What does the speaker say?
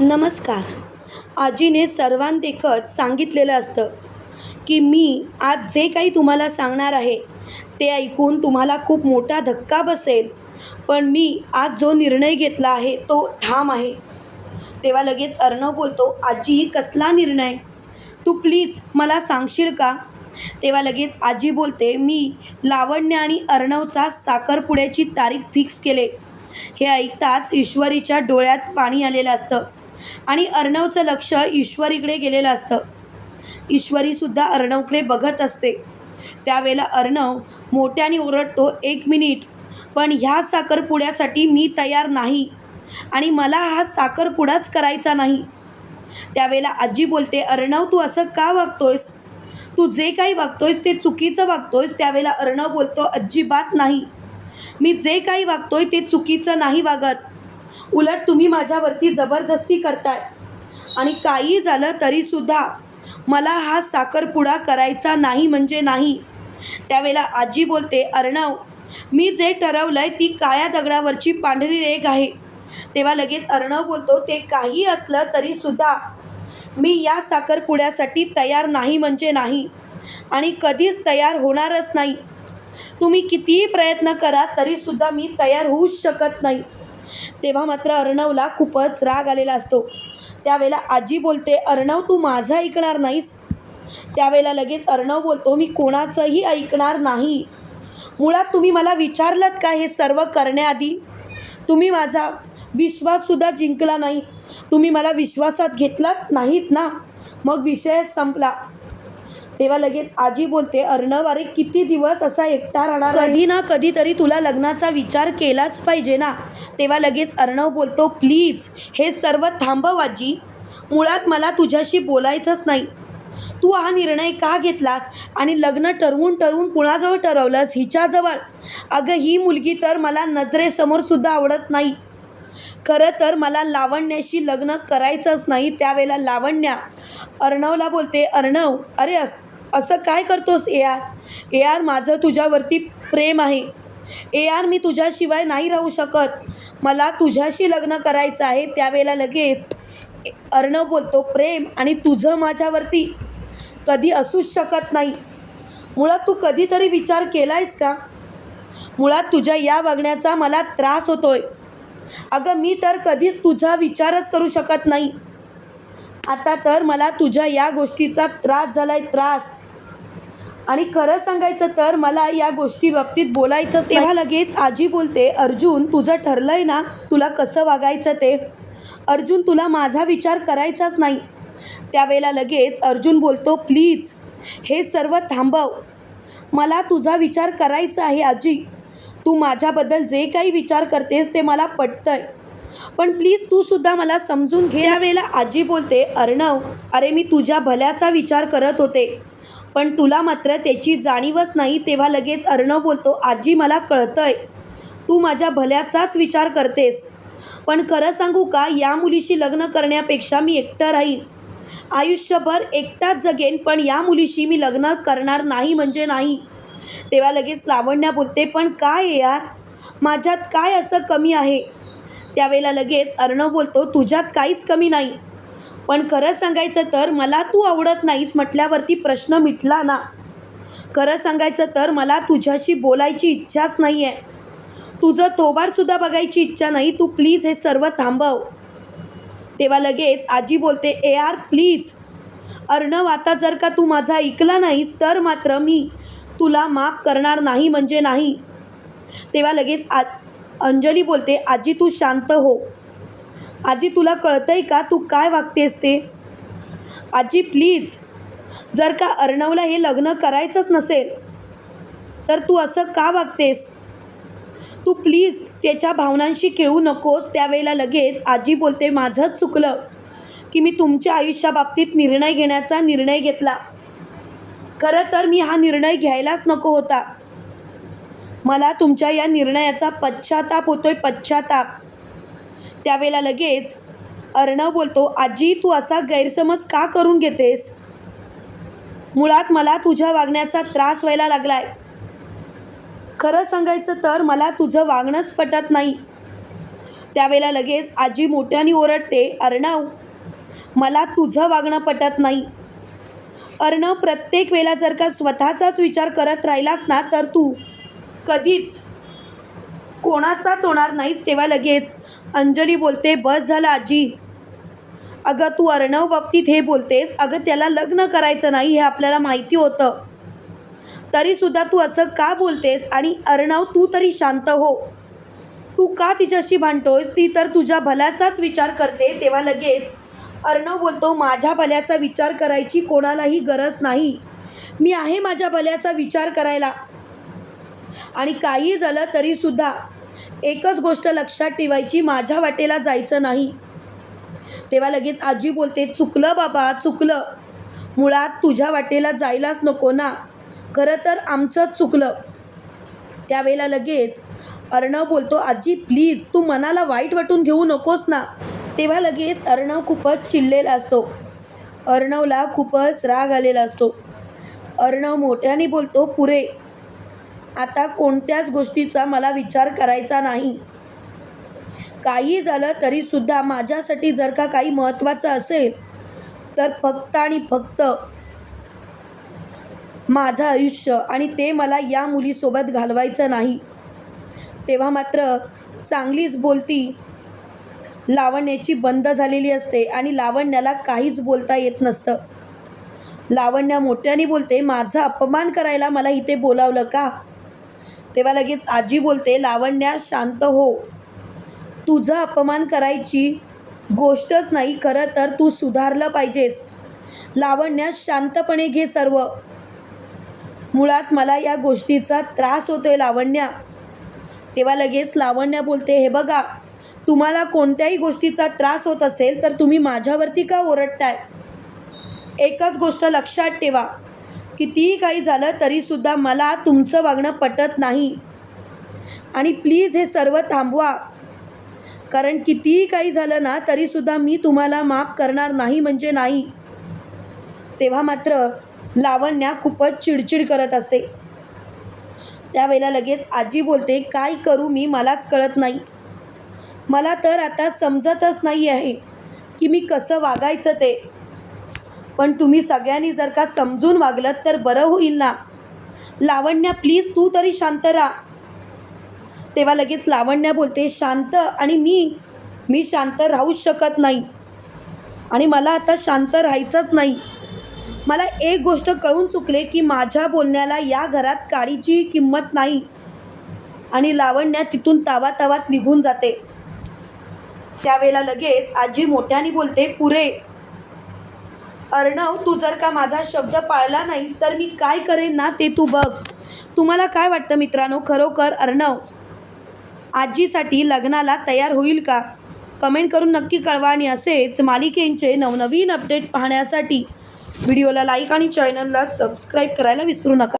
नमस्कार. आजीने सर्वांदेखत सांगितलेलं असतं की मी आज जे काही तुम्हाला सांगणार आहे ते ऐकून तुम्हाला खूप मोठा धक्का बसेल. पण मी आज जो निर्णय घेतला आहे तो ठाम आहे. तेव्हा लगेच अर्णव बोलतो आजी कसला निर्णय? तू प्लीज मला सांगशील का? तेव्हा लगेच आजी बोलते मी लावण्य आणि अर्णवचा साखरपुड्याची तारीख फिक्स केले. हे ऐकताच ईश्वरीच्या डोळ्यात पाणी आलेलं असतं. आणि अर्णवचं लक्ष ईश्वरीकडे गेलेलं असतं. ईश्वरीसुद्धा अर्णवकडे बघत असते. त्यावेळेला अर्णव मोठ्याने ओरडतो एक मिनिट पण ह्या साखरपुड्यासाठी मी तयार नाही आणि मला हा साखरपुडाच करायचा नाही. त्यावेळेला आजी बोलते अर्णव तू असं का वागतोयस? तू जे काही वागतोयस ते चुकीचं वागतोयस. त्यावेळेला अर्णव बोलतो अजिबात नाही. मी जे काही वागतोय ते चुकीचं नाही वागत. उलट तुम्ही माझ्यावरती जबरदस्ती करताय. आणि काही झालं तरीसुद्धा मला हा साखरपुडा करायचा नाही म्हणजे नाही. त्यावेळेला आजी बोलते अर्णव मी जे ठरवलं आहे ती काळ्या दगडावरची पांढरी रेग आहे. तेव्हा लगेच अर्णव बोलतो ते काही असलं तरीसुद्धा मी या साखरपुड्यासाठी तयार नाही म्हणजे नाही. आणि कधीच तयार होणारच नाही. तुम्ही कितीही प्रयत्न करा तरीसुद्धा मी तयार होऊच शकत नाही. तेव्हा मात्र अर्णवला खूपच राग आलेला असतो. त्यावेळेला आजी बोलते अर्णव तू माझं ऐकणार नाहीस? त्यावेळेला लगेच अर्णव बोलतो मी कोणाचंही ऐकणार नाही. मुळात तुम्ही मला विचारलत का हे सर्व करण्याआधी? तुम्ही माझा विश्वाससुद्धा जिंकला नाही. तुम्ही मला विश्वासात घेतलात नाहीत ना? मग विषय संपला. तेव्हा लगेच आजी बोलते अर्णव अरे किती दिवस असा एकटा राहणार कधी ना कधीतरी तुला लग्नाचा विचार केलाच पाहिजे ना. तेव्हा लगेच अर्णव बोलतो प्लीज हे सर्व थांबव आजी. मुळात मला तुझ्याशी बोलायचंच नाही. तू हा निर्णय का घेतलास आणि लग्न ठरवून ठरवून कुणाजवळ ठरवलंस? हिच्याजवळ. अगं ही मुलगी तर मला नजरेसमोरसुद्धा आवडत नाही. खरं तर मला लावण्याशी लग्न करायचंच नाही त्यावेळेला लावण्या. अर्णवला बोलते अर्णव अरे अस असं काय करतोस ए आर? ए आर माझं तुझ्यावरती प्रेम आहे. ए आर मी तुझ्याशिवाय नाही राहू शकत. मला तुझ्याशी लग्न करायचं आहे त्यावेळेला लगेच अर्णव बोलतो प्रेम आणि तुझं माझ्यावरती कधी असूच शकत नाही. मुळात तू कधीतरी विचार केला आहेस का? मुळात तुझ्या या वागण्याचा मला त्रास होतोय. अगं मी तर कधीच तुझा विचारच करू शकत नाही. आता तर मला तुझ्या या गोष्टीचा त्रास झाला आहे त्रास. आणि खरं सांगायचं तर मला या गोष्टी बाबतीत बोलायचं तेव्हा लगेच आजी बोलते अर्जुन तुझं ठरलं आहे ना? तुला कसं वागायचं ते? अर्जुन तुला माझा विचार करायचाच नाही. त्यावेळेला लगेच अर्जुन बोलतो प्लीज हे सर्व थांबव. मला तुझा विचार करायचा आहे आजी. तू माझ्याबद्दल जे काही विचार करतेस ते मला पटतंय. पण प्लीज तू सुद्धा मला समजून घे. त्यावेळेला आजी बोलते अर्णव अरे मी तुझ्या भल्याचा विचार करत होते. पण तुला मात्र त्याची जाणीवच नाही. तेव्हा लगेच अर्णव बोलतो आजी मला कळतंय. तू माझ्या भल्याचाच विचार करतेस. पण खरं सांगू का या मुलीशी लग्न करण्यापेक्षा मी एकटं राहीन. आयुष्यभर एकटाच जगेन पण या मुलीशी मी लग्न करणार नाही म्हणजे नाही. तेव्हा लगेच लावण्या बोलते पण काय आहे यार? माझ्यात काय असं कमी आहे? त्यावेळेला लगेच अर्णव बोलतो तुझ्यात काहीच कमी नाही. पण खरं सांगायचं तर मला तू आवडत नाहीस म्हटल्यावरती प्रश्न मिटला ना. खरं सांगायचं तर मला तुझ्याशी बोलायची इच्छाच नाही आहे तुझं तोबाडसुद्धा बघायची इच्छा नाही. तू प्लीज हे सर्व थांबव. तेव्हा लगेच आजी बोलते ए आर प्लीज. अर्णव आता जर का तू माझा ऐकला नाहीस तर मात्र मी तुला माफ करणार नाही म्हणजे नाही. तेव्हा लगेच आ अंजली बोलते आजी तू शांत हो. आजी तुला कळतंय का? तू काय वागतेस ते? आजी प्लीज जर का अर्णवला हे लग्न करायचंच नसेल तर तू असं का वागतेस? तू प्लीज त्याच्या भावनांशी खेळू नकोस. त्यावेळेला लगेच आजी बोलते माझंच चुकलं की मी तुमच्या आयुष्याबाबतीत निर्णय घेण्याचा निर्णय घेतला. खरं तर मी हा निर्णय घ्यायलाच नको होता. मला तुमच्या या निर्णयाचा पश्चाताप होतोय पश्चाताप. त्यावेळेला लगेच अर्णव बोलतो आजी तू असा गैरसमज का करून घेतेस? मुळात मला तुझ्या वागण्याचा त्रास व्हायला लागलाय. खरं सांगायचं तर मला तुझं वागणंच पटत नाही. त्यावेळेला लगेच आजी मोठ्याने ओरडते अर्णव मला तुझं वागणं पटत नाही. अर्णव प्रत्येक वेळेला जर का स्वतःचाच विचार करत राहिलास ना तर तू कधीच कोणाचाच होणार नाहीस तेव्हा लगेच. अंजली बोलते बस झालं आजी. अगं तू अर्णव बाबतीत हे बोलतेस. अगं त्याला लग्न करायचं नाही हे आपल्याला माहिती होतं. तरीसुद्धा तू असं का बोलतेस? आणि अर्णव तू तरी शांत हो. तू का तिच्याशी भांडतोयस? ती तर तुझ्या भल्याचाच विचार करते तेव्हा लगेच अर्णव बोलतो माझ्या भल्याचा विचार करायची कोणालाही गरज नाही. मी आहे माझ्या भल्याचा विचार करायला. आणि काही झालं तरीसुद्धा एकच गोष्ट लक्षात ठेवायची माझ्या वाटेला जायचं नाही. तेव्हा लगेच आजी बोलते चुकलं बाबा चुकलं. मुळात तुझ्या वाटेला जायलाच नको ना. खरं तर आमचंच चुकलं. त्यावेळेला लगेच अर्णव बोलतो आजी प्लीज तू मनाला वाईट वाटून घेऊ नकोस ना. तेव्हा लगेच अर्णव खूपच चिडलेला असतो. अर्णवला खूपच राग आलेला असतो. अर्णव मोठ्याने बोलतो पुरे आता कोणत्याच गोष्टीचा मला विचार करायचा नाही. काही झालं तरीसुद्धा माझ्यासाठी जर का काही महत्त्वाचं असेल तर फक्त आणि फक्त माझं आयुष्य आणि ते मला या मुलीसोबत घालवायचं नाही. तेव्हा मात्र चांगलीच बोलती लावण्याची बंद झालेली असते आणि लावण्याला काहीच बोलता येत नसतं. लावण्या मोठ्याने बोलते माझा अपमान करायला मला इथे बोलावलं का? तेव्हा लगेच आजी बोलते लावण्या शांत हो. तुझा अपमान करायची गोष्टच नाही खरं तर तू सुधारलं पाहिजेस. लावण्या शांतपणे घे सर्व. मुळात मला या गोष्टीचा त्रास होतोय लावण्या. तेव्हा लगेच लावण्या बोलते हे बघा तुम्हाला कोणत्याही गोष्टीचा त्रास होत असेल तर तुम्ही माझ्यावरती का ओरडताय? एकच गोष्ट लक्षात ठेवा कितीही काही झालं तरीसुद्धा मला तुमचं वागणं पटत नाही. आणि प्लीज हे सर्व थांबवा. कारण कितीही काही झालं ना तरीसुद्धा मी तुम्हाला माफ करणार नाही म्हणजे नाही. तेव्हा मात्र लावण्या खूपच चिडचिड करत असते. त्यावेळेला लगेच आजी बोलते काय करू मी? मलाच कळत नाही. मला तर आता समजतच नाही आहे की मी कसं वागायचं ते. पण तुम्ही सगळ्यांनी जर का समजून वागलं तर बरं होईल ना. लावण्या प्लीज तू तरी शांत राहा. तेव्हा लगेच लावण्या बोलते शांत आणि मी मी शांत राहूच शकत नाही. आणि मला आता शांत राहायचंच नाही. मला एक गोष्ट कळून चुकले की माझ्या बोलण्याला या घरात काडीची किंमत नाही. आणि लावण्या तिथून तावा तावात निघून जाते. त्यावेळेला लगेच आजी मोठ्याने बोलते पुरे अर्णव तू जर का माझा शब्द पाळला नाहीस तर मी काय करेन ना ते तू बघ. तुम्हाला काय वाटतं मित्रांनो? खरोखर अर्णव आजीसाठी लग्नाला तयार होईल का? कमेंट करून नक्की कळवा आणि असेच मालिकेंचे नवनवीन अपडेट पाहण्यासाठी व्हिडिओला लाईक आणि चॅनलला सबस्क्राईब करायला विसरू नका.